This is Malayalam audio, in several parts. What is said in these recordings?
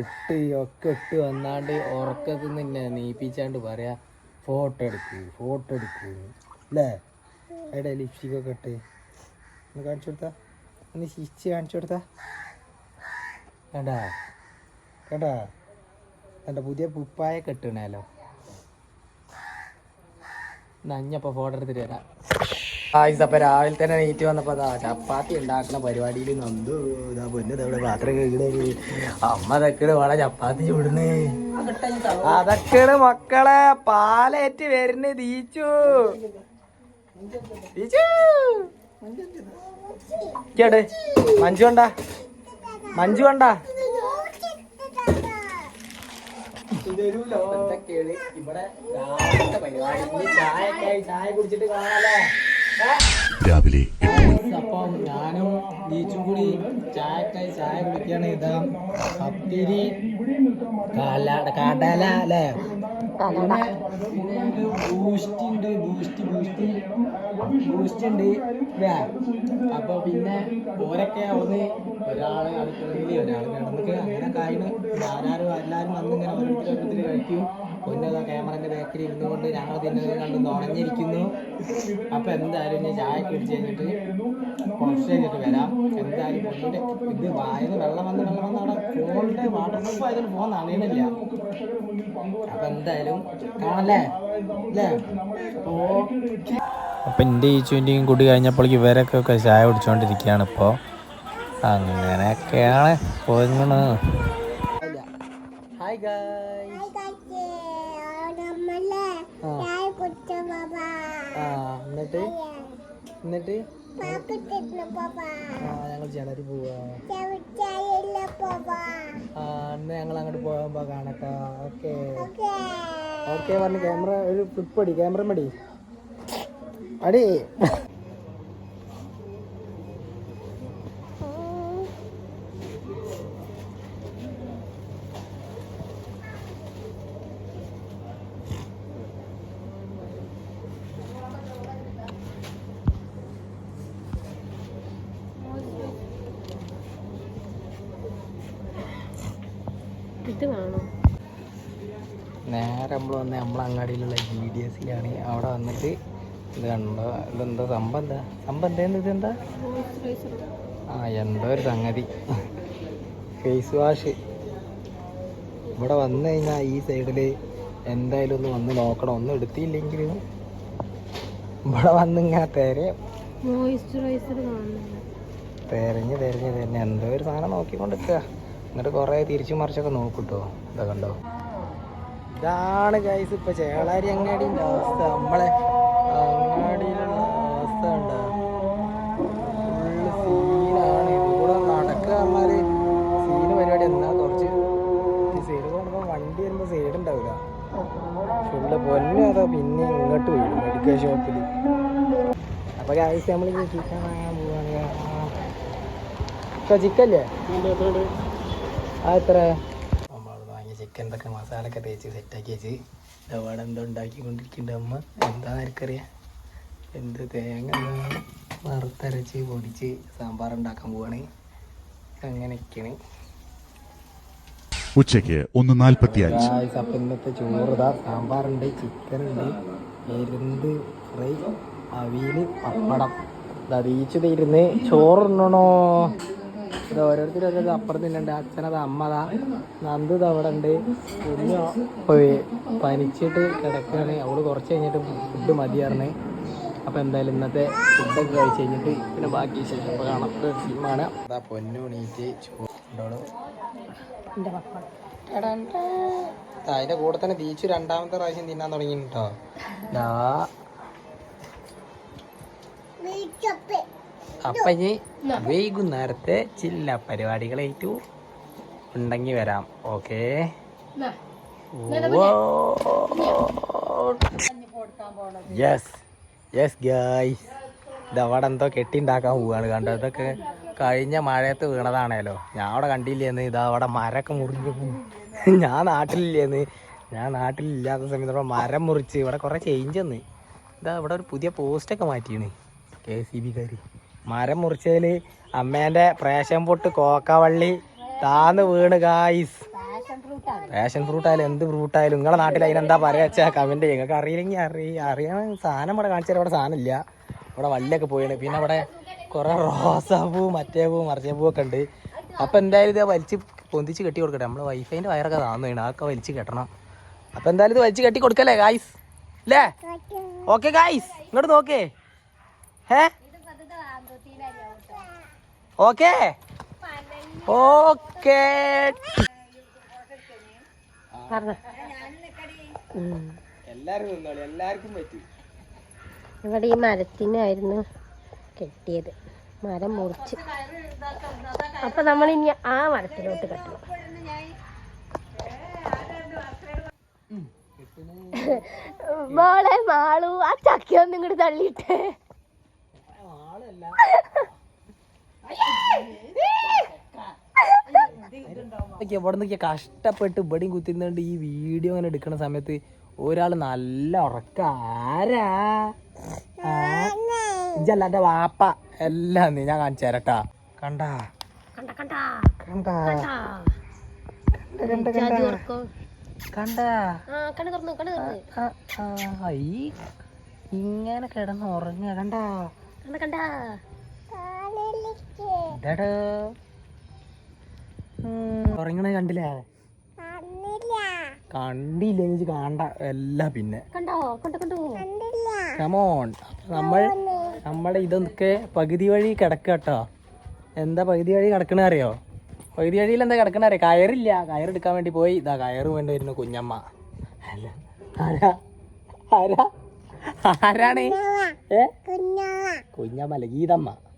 ഇട്ട് ഒക്കെ ഇട്ട് വന്നാണ്ട് ഉറക്കത്തിൽ നിന്നെ നീപ്പിച്ചാണ്ട് പറയാ ഫോട്ടോ എടുക്ക് ഫോട്ടോ എടുക്ക്. അല്ലേ അവിടെ ലിപ്സ്റ്റിക് ഒക്കെ ഇട്ട്. ഒന്ന് കാണിച്ചു കൊടുത്താ? ഒന്ന് ശിച്ച് കാണിച്ചു കൊടുത്താ? കണ്ടാ? കേട്ടാ കണ്ട പുതിയ പുപ്പായ കെട്ടണല്ലോ നഞ്ഞപ്പോൾ ഫോട്ടോ എടുത്തിട്ട് വരാം. ആയിസ് അപ്പം രാവിലെ തന്നെ നീറ്റ് വന്നപ്പോൾ അതാ ചപ്പാത്തി ഉണ്ടാക്കുന്ന പരിപാടിയിൽ നന്ദു ഇതാ പൊന്നു ഇതവിടെ പാത്രം കഴുകണേ. അമ്മ തക്കട് വേണം ചപ്പാത്തി ചൂടുന്നേ. അതൊക്കെയാണ് മക്കളെ പാലേറ്റ് വരുന്ന തീച്ചു തീച്ചു മഞ്ജു കണ്ടാ? മഞ്ജു കണ്ടാ? ഇതൊരു ഇവിടെ രാവിലത്തെ പരിപാടി. ആയി. ചായ കുടിച്ചിട്ട് കാണാല്ലേ ഏ? രാവിലെ അപ്പം ഞാനും ബീച്ചും കൂടി ചായക്കായി ചായ കുടിക്കുകയാണ്. ഇതാ പത്തിരി കടല അല്ലേ? ബൂസ്റ്റ്? അപ്പൊ പിന്നെ ഓരൊക്കെ ഒന്ന് ഒരാൾ അടുക്കളയിൽ ഒരാൾ കിടന്നിട്ട് അങ്ങനെ കായിന് ആരാരും എല്ലാവരും വന്ന് ഇങ്ങനെ ഓരോരുത്തർ ഓരോരുത്തർ കഴിക്കും. പൊന്നത് ക്യാമറന്റെ ബാക്കിൽ ഇരുന്നു കൊണ്ട് ഞങ്ങൾ തിന്നത് കണ്ട് നുണഞ്ഞിരിക്കുന്നു അപ്പൊ എന്തായാലും ഞാൻ ചായ കുടിച്ച് കഴിഞ്ഞിട്ട് കുറച്ച് കഴിഞ്ഞിട്ട് വരാം. എന്തായാലും ഇത് വായത് വെള്ളം വന്ന് വെള്ളം വന്ന് അവിടെ ഫോണിന്റെ വാട്ടർ പ്രൂഫ് ആയതുകൊണ്ട് ഫോൺ നനയണില്ല. അപ്പൊ എന്തായാലും കാണല്ലേ അല്ലേ? അപ്പോ അപ്പം എന്റെ ഈച്ചുവിന്റെയും കൂടി കഴിഞ്ഞപ്പോൾ ഇവരൊക്കെ ഒക്കെ ചായ കുടിച്ചുകൊണ്ടിരിക്കുകയാണ് ഇപ്പോൾ അങ്ങനെയൊക്കെയാണ് പോയിങ്ങണ് ഹായ് എന്നിട്ട്? എന്നിട്ട്? ഞങ്ങൾ ചിലര് പോവാ. ആ അന്ന് ഞങ്ങൾ അങ്ങോട്ട് പോകുമ്പോ കാണട്ടോ. ഓക്കെ. ഓക്കെ. പറഞ്ഞു ക്യാമറ ഒരു ഫ്ലിപ്പ് അടി ക്യാമറ മടി. അടി. ഇത് വേണോ? നേരെ നമ്മൾ വന്ന് നമ്മളെ അങ്ങാടിയിലുള്ള ജി ഡി എസിലാണ് അവിടെ വന്നിട്ട് ഇത് കണ്ടോ? ഇതെന്താ സംഭവം എന്താ? സംഭവം എന്താ? ഇതെന്താ? ആ എന്തോ ഒരു സംഗതി. ഫേസ് വാഷ് ഇവിടെ വന്നു കഴിഞ്ഞാൽ ഈ സൈഡിൽ എന്തായാലും ഒന്ന് വന്ന് നോക്കണം. ഒന്നും എടുത്തില്ലെങ്കിൽ ഇവിടെ വന്ന് ഇങ്ങനെ തെരയും മോയിസ്ചറൈസർ തെരഞ്ഞ് തെരഞ്ഞ് തെരഞ്ഞ് എന്തോ ഒരു സാധനം നോക്കിക്കൊണ്ടിരിക്കുക എന്നിട്ട് കുറേ തിരിച്ചു മറിച്ചൊക്കെ നോക്കൂട്ടോ. ഇതാ കണ്ടോ? ഇതാണ് ഗൈസ് ഇപ്പൊ ചേളാരി അങ്ങാടിന്റെ അവസ്ഥ. നമ്മളെ അങ്ങാടിയിലുള്ള അവസ്ഥ ഉണ്ടോ ഫുള്ള് സീനാണ് ഇവിടെ നടക്കുക സീന് പരിപാടി എന്നാ കുറച്ച് സൈഡ് പോകുമ്പോൾ വണ്ടി വരുമ്പോൾ സൈഡ് ഉണ്ടാവില്ല. ഫുള്ള് പൊന്നു പിന്നെ ഇങ്ങോട്ട് വീഴും മെഡിക്കൽ ഷോപ്പിൽ അപ്പൊ ഗൈസ് നമ്മൾ ചിക്കൻ വാങ്ങാൻ പോവാണ്. ചിക്കല്ലേ നമ്മളവിടെ വാങ്ങിയ ചിക്കൻ ഇതൊക്കെ മസാലയൊക്കെ തേച്ച് സെറ്റാക്കി വെച്ച്. അവിടെ എന്തോ ഉണ്ടാക്കിക്കൊണ്ടിരിക്കുന്നുണ്ട് അമ്മ. എന്താ എനിക്കറിയാം എന്ത് തേങ്ങ വറുത്തരച്ച് പൊടിച്ച് സാമ്പാർ ഉണ്ടാക്കാൻ പോവാണ്. അങ്ങനെയൊക്കെയാണ്. ഉച്ചയ്ക്ക് ഒന്ന് നാൽപ്പത്തി അഞ്ച് അപ്പം ഇന്നത്തെ ചോറുതാ സാമ്പാറുണ്ട് ചിക്കൻ ഉണ്ട് എരുന്ത് ഫ്രൈ അവിയൽ പപ്പടം. ദീച്ചു ഇരുന്ന് ചോറുണ്ണണോ ഇത് ഓരോരുത്തരും ഓരോ അപ്പുറം തിന്നുണ്ട് അച്ഛനത് അമ്മതാ നന്ദു അവിടെ ഉണ്ട്. കുഞ്ഞു പോയി പനിച്ചിട്ട് കിടക്കുകയാണ്. അവൾ കുറച്ച് കഴിഞ്ഞിട്ട് ഫുഡ് മതിയായിരുന്നു അപ്പം എന്തായാലും ഇന്നത്തെ ഫുഡൊക്കെ കഴിച്ച് കഴിഞ്ഞിട്ട് പിന്നെ ബാക്കി ശേഷം അപ്പോൾ കാണാം. സിനിമയാണ് അതാ പൊന്നു നീറ്റ് ചോറുണ്ടോളൂ അതിന്റെ കൂടെ തന്നെ തീച്ചു രണ്ടാമത്തെ പ്രാവശ്യം തിന്നാൻ തുടങ്ങി കേട്ടോ അപ്പൊ ഇനി വൈകുന്നേരത്തെ ചില്ല പരിപാടികളേറ്റു ഉണ്ടെങ്കി വരാം. ഓക്കേ. യെസ് യെസ് ഗായ്സ് ഇതവിടെ എന്തോ കെട്ടിണ്ടാക്കാൻ പോവാണ്. കണ്ടോ? ഇതൊക്കെ കഴിഞ്ഞ മഴയത്ത് വീണതാണേലോ. ഞാൻ അവിടെ കണ്ടില്ലേന്ന്. ഇതാ അവിടെ മരമൊക്കെ മുറിഞ്ഞു ഞാൻ നാട്ടിലില്ലേന്ന്. ഞാൻ നാട്ടിലില്ലാത്ത സമയത്ത് ഇവിടെ മരം മുറിച്ച് ഇവിടെ കുറേ ചേഞ്ച് വന്ന്. ഇതാ ഇവിടെ ഒരു പുതിയ പോസ്റ്റൊക്കെ മാറ്റിയാണ്. കെ സി ബിക്കാർ മരം മുറിച്ചതിൽ അമ്മേന്റെ പ്രേഷൻ പൊട്ട് കോക്കവള്ളി താന്ന് വീണ് ഗായ്സ് പാഷൻ ഫ്രൂട്ട് ആയാലും എന്ത് ഫ്രൂട്ട് ആയാലും നിങ്ങളെ നാട്ടിൽ അതിനെന്താ പറയാ വെച്ചാൽ കമന്റ് ചെയ്യുക നിങ്ങൾക്ക് അറിയില്ലെങ്കിൽ അറിയ അറിയാൻ സാധനം ഇവിടെ കാണിച്ചാൽ ഇവിടെ സാധനം ഇല്ല. ഇവിടെ വള്ളിയൊക്കെ പോയാണ്. പിന്നെ അവിടെ കുറേ റോസാപ്പൂ മറ്റേ പൂ മറിച്ചേ പൂ ഒക്കെ ഉണ്ട്. അപ്പോൾ എന്തായാലും ഇത് വലിച്ച് പൊന്തിച്ച് കെട്ടി കൊടുക്കട്ടെ. നമ്മൾ വൈഫൈന്റെ വയറൊക്കെ താന്നു വീണ് അതൊക്കെ വലിച്ച് കെട്ടണം. അപ്പോൾ എന്തായാലും ഇത് വലിച്ച് കെട്ടി കൊടുക്കല്ലേ ഗായ്സ് അല്ലേ ഓക്കെ. ഗായ്സ് ഇങ്ങോട്ട് നോക്കേ. ഏ ഓക്കേ? ഓക്കെ. ഇവിടെ ഈ മരത്തിനായിരുന്നു കെട്ടിയത്. മരം മുറിച്ച്. അപ്പൊ നമ്മൾ ഇനി ആ മരത്തിലോട്ട് കെട്ടണം. മോളെ മാളു ആ ചക്കയൊന്നും ഇങ്ങോട്ട് തള്ളിയിട്ടേ. ഇവിടെ നിന്നൊക്കെ കഷ്ടപ്പെട്ട് ഇവിടെയും കുത്തിരുന്നുണ്ട് ഈ വീഡിയോ അങ്ങനെ എടുക്കുന്ന സമയത്ത് ഒരാൾ നല്ല ഉറക്ക. ആരാ? വാപ്പ. എല്ലാം നീ ഞാൻ കാണിച്ചു തരട്ടാ. കണ്ടാ? കണ്ട ഇങ്ങനെ കിടന്ന് ഉറങ്ങ കണ്ടാ? കണ്ടാ ഉറങ്ങണ കണ്ടില്ലേ? കണ്ടില്ല. എനിക്ക് കാണണ്ട എല്ലാം പിന്നെ. കണ്ടോ? കണ്ടു കണ്ടു. കമോൺ നമ്മൾ നമ്മുടെ ഇതൊക്കെ പകുതി വഴി കിടക്കട്ടോ കേട്ടോ എന്താ പകുതി വഴി കിടക്കണ അറിയോ? പകുതി വഴിയിൽ എന്താ കിടക്കണ അറിയോ? കയറില്ല. കയറെടുക്കാൻ വേണ്ടി പോയി. ഇതാ കയറ് വേണ്ടി വരുന്നു കുഞ്ഞമ്മ. അല്ല. ആരാ? ആരാ? ആരാണ്? ഏ? കുഞ്ഞമ്മ. ഗീതമ്മ. ഏ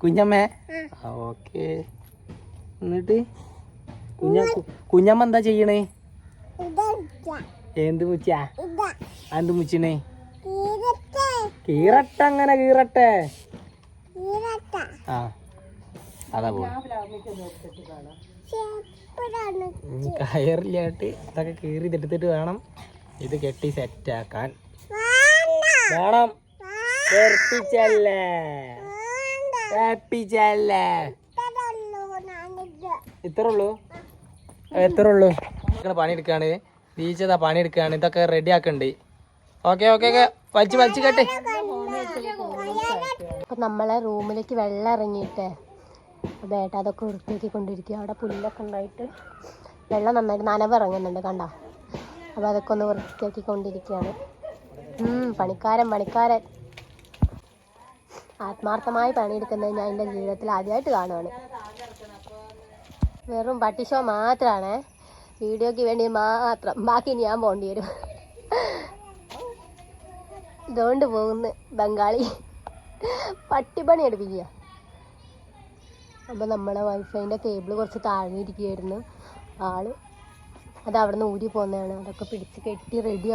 കുഞ്ഞമ്മേ. ഓക്കെ. എന്നിട്ട്? കുഞ്ഞ കുഞ്ഞമ്മ എന്താ ചെയ്യണേ? എന്ത് മുച്ച എന്ത് മുച്ചിണേ കീറട്ടെ അങ്ങനെ കീറട്ടെ ആ അതാ പോ കയറില്ലാട്ട് ഇതൊക്കെ കീറി തെടുത്തിട്ട് വേണം ഇത് കെട്ടി സെറ്റാക്കാൻ വേണം. വെറുപ്പിച്ചല്ലേ? വെറുപ്പിച്ചല്ലേ? ഇത്ര ഉള്ളൂ എത്ര ഉള്ളൂ പണിയെടുക്കാണ് ബീച്ചതാ പണിയെടുക്കാണ് ഇതൊക്കെ റെഡി ആക്കണ്ട്. ഓക്കെ ഓക്കെ ഓക്കെ വലിച്ച് വലിച്ച് കേട്ടെ. അപ്പൊ നമ്മളെ റൂമിലേക്ക് വെള്ളം ഇറങ്ങിയിട്ട്. ബേട്ട അതൊക്കെ വൃത്തിയാക്കി കൊണ്ടിരിക്കുക അവിടെ പുല്ലൊക്കെ ഉണ്ടായിട്ട് വെള്ളം നന്നായിട്ട് നനവ് ഇറങ്ങുന്നുണ്ട് കണ്ട? അപ്പോൾ അതൊക്കെ ഒന്ന് വൃത്തിയാക്കി കൊണ്ടിരിക്കുകയാണ് പണിക്കാരൻ പണിക്കാരൻ. ആത്മാർത്ഥമായി പണിയെടുക്കുന്നത് ഞാൻ എന്റെ ജീവിതത്തിൽ ആദ്യമായിട്ട് കാണുവാണ്. വെറും പട്ടി ഷോ മാത്രമാണ് വീഡിയോയ്ക്ക് വേണ്ടി മാത്രം. ബാക്കി ഞാൻ പോകേണ്ടി വരും. ഇതുകൊണ്ട് പോകുന്നു ബംഗാളി. പട്ടിപ്പണി എടുപ്പിക്കുക. അപ്പോൾ നമ്മളെ വൈഫൈന്റെ കേബിൾ കുറച്ച് താഴ്ന്നിരിക്കുകയായിരുന്നു ആൾ അത് അവിടെ നിന്ന് ഊരി പോകുന്നതാണ് അതൊക്കെ പിടിച്ച് കെട്ടി റെഡി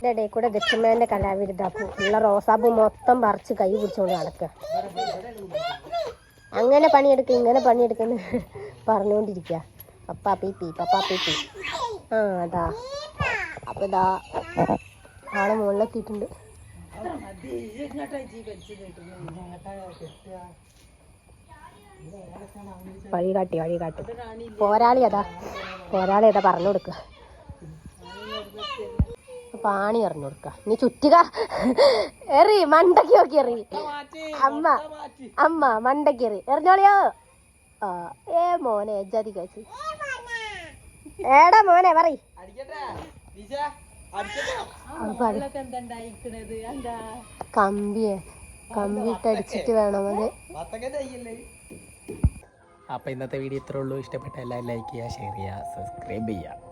ഇതിന്റെ ഇടയിൽ കൂടെ ദക്ഷിണേന്റെ കലാവിരുദ്ധാപ്പു ഉള്ള റോസാപ്പൂ മൊത്തം പറിച്ച് കൈ പിടിച്ചുകൊണ്ട് നടക്കുക അങ്ങനെ പണിയെടുക്കുക ഇങ്ങനെ പണിയെടുക്കുന്നു പറഞ്ഞുകൊണ്ടിരിക്കുക പപ്പാ പീ പി പപ്പാ പി. ആ അതാ. അപ്പൊ ഇതാ ആളെ മുകളിലെത്തിയിട്ടുണ്ട്. വഴി കാട്ടി വഴി കാട്ടി പോരാളി അതാ പോരാളി അതാ പറഞ്ഞു കൊടുക്കുക പാണി പറഞ്ഞു കൊടുക്ക. നീ ചുറ്റുക. എറി മണ്ടക്കി നോക്കി എറി. അമ്മ അമ്മ മണ്ടക്കി എറി. എറിഞ്ഞോളിയോ? ആ ഏ മോനെ ജതി കഴിച്ച്. ഏടാ മോനെ പറ കമ്പിയെ കമ്പിട്ടടിച്ചിട്ട് വേണം അത്. അപ്പൊ ഇന്നത്തെ വീഡിയോ ഇത്രേ ഉള്ളൂ. ഇഷ്ടപ്പെട്ട എല്ലാവരും ലൈക്ക് ചെയ്യുക ഷെയർ ചെയ്യുക സബ്സ്ക്രൈബ് ചെയ്യുക.